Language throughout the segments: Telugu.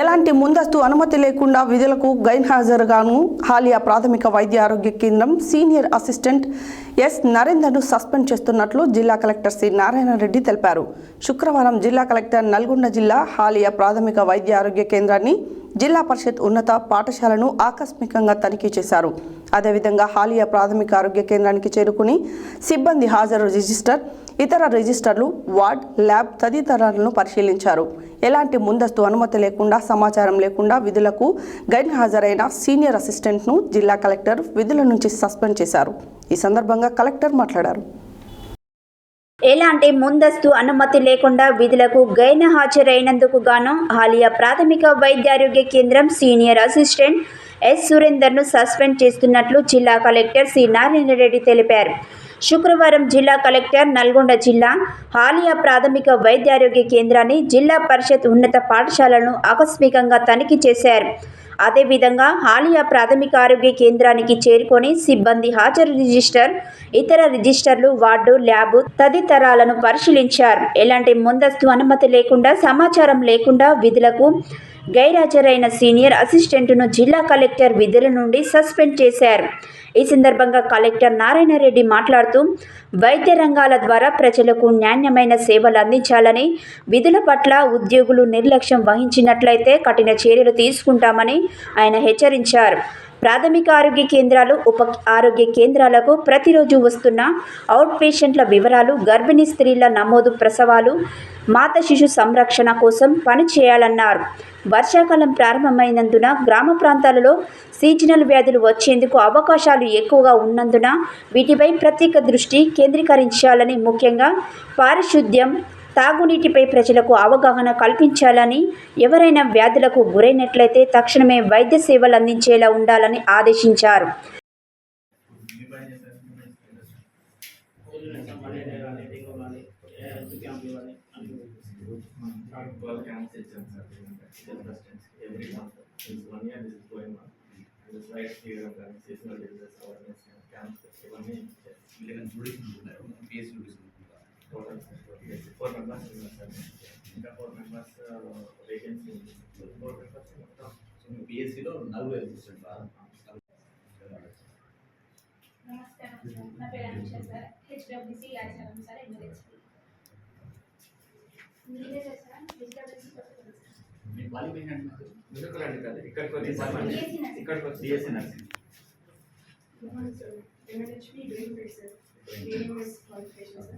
ఎలాంటి ముందస్తు అనుమతి లేకుండా విధులకు గైన్హాజరుగాను హాలియా ప్రాథమిక వైద్య ఆరోగ్య కేంద్రం సీనియర్ అసిస్టెంట్ ఎస్ నరేందర్ను సస్పెండ్ చేస్తున్నట్లు జిల్లా కలెక్టర్ సి నారాయణ రెడ్డి తెలిపారు. శుక్రవారం జిల్లా కలెక్టర్ నల్గొండ జిల్లా హాలియా ప్రాథమిక వైద్య ఆరోగ్య కేంద్రాన్ని జిల్లా పరిషత్ ఉన్నత పాఠశాలను ఆకస్మికంగా తనిఖీ చేశారు. అదేవిధంగా హాలియా ప్రాథమిక ఆరోగ్య కేంద్రానికి చేరుకుని సిబ్బంది హాజరు రిజిస్టర్ ఇతర రిజిస్టర్లు వార్డ్ ల్యాబ్ తదితరాలను పరిశీలించారు. ఎలాంటి ముందస్తు అనుమతి లేకుండా సమాచారం లేకుండా విధులకు గైన్ హాజరైన సీనియర్ అసిస్టెంట్ను జిల్లా కలెక్టర్ విధుల నుంచి సస్పెండ్ చేశారు. ఈ సందర్భంగా కలెక్టర్ మాట్లాడారు. ఎలాంటి ముందస్తు అనుమతి లేకుండా విధులకు గైన హాజరైనందుకు గాను హాలియా ప్రాథమిక వైద్యారోగ్య కేంద్రం సీనియర్ అసిస్టెంట్ ఎస్ సురేందర్ను సస్పెండ్ చేస్తున్నట్లు జిల్లా కలెక్టర్ సి నారాయణ రెడ్డి తెలిపారు. శుక్రవారం జిల్లా కలెక్టర్ నల్గొండ జిల్లా హాలియా ప్రాథమిక వైద్యారోగ్య కేంద్రాన్ని జిల్లా పరిషత్ ఉన్నత పాఠశాలను ఆకస్మికంగా తనిఖీ చేశారు. అదేవిధంగా హాలియా ప్రాథమిక ఆరోగ్య కేంద్రానికి చేరుకొని సిబ్బంది హాజరు రిజిస్టర్ ఇతర రిజిస్టర్లు వార్డు ల్యాబ్ తదితరాలను పరిశీలించారు. ఎలాంటి ముందస్తు అనుమతి లేకుండా సమాచారం లేకుండా విధులకు గైరాజరైన సీనియర్ అసిస్టెంట్ను జిల్లా కలెక్టర్ విధుల నుండి సస్పెండ్ చేశారు. ఈ సందర్భంగా కలెక్టర్ నారాయణ రెడ్డి మాట్లాడుతూ వైద్య రంగాల ద్వారా ప్రజలకు నాణ్యమైన సేవలు అందించాలని విధుల పట్ల ఉద్యోగులు నిర్లక్ష్యం వహించినట్లయితే కఠిన చర్యలు తీసుకుంటామని ఆయన హెచ్చరించారు. ప్రాథమిక ఆరోగ్య కేంద్రాలు ఉప ఆరోగ్య కేంద్రాలకు ప్రతిరోజు వస్తున్న అవుట్ పేషెంట్ల వివరాలు గర్భిణీ స్త్రీల నమోదు ప్రసవాలు మాత శిశు సంరక్షణ కోసం పని చేయాలన్నారు. వర్షాకాలం ప్రారంభమైనందున గ్రామ ప్రాంతాలలో సీజనల్ వ్యాధులు వచ్చేందుకు అవకాశాలు ఎక్కువగా ఉన్నందున వీటిపై ప్రత్యేక దృష్టి కేంద్రీకరించాలని ముఖ్యంగా పారిశుద్ధ్యం తాగునీటిపై ప్రజలకు అవగాహన కల్పించాలని ఎవరైనా వ్యాధులకు గురైనట్లయితే తక్షణమే వైద్య సేవలు అందించేలా ఉండాలని ఆదేశించారు. ట్వెల్వ్ క్యాంప్స్ ఇచ్చాం sir health assistants every going since one year this is going on and slides తీయడం మెంబర్స్ ఉన్నారు సార్ ఇంకా ఫోర్ మెంబర్స్ వేకెన్సీ ఉంది ఫోర్ మెంబర్స్ మొత్తం సో మీ పిఎస్సీలో నలుగురు అసిస్టెంట్ నమస్కారం సార్ నా పేరు Anusha sir HWC Acharam sir ఎమ్మెల్యేస్పీ మీరే సార్ హెచ్డబ్ల్యూసీ కొత్తపల్లి సార్ మీ క్వాలిఫికేషన్ అంటే నాకు ఎందుకు రండి కాదు ఇక్కడికి వచ్చి BSc నర్సింగ్. ఇక్కడికి వచ్చి BSc nursing Good morning, sir. MNHP doing great, sir. AMS qualification,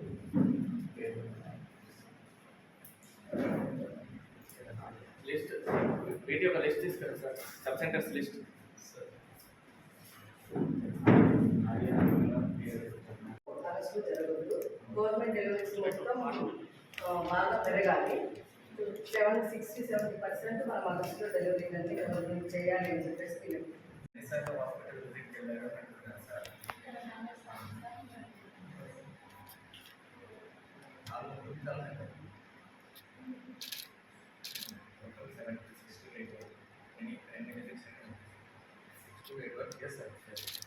list వీటి యొక్క లిస్ట్ ఇస్తారు sir. Sub centres list. Government deliveries మొత్తం ఆ, బాగా పెరగాలి. సెవెన్ సిక్స్టీ సెవెంటీ పర్సెంట్ మనం అరెస్టులో డెలివరీ అన్ని గవర్నమెంట్ చేయాలి అని చెప్పేసి హాస్పిటల్ విజిట్కి వెళ్ళారు సార్? Yes, sir.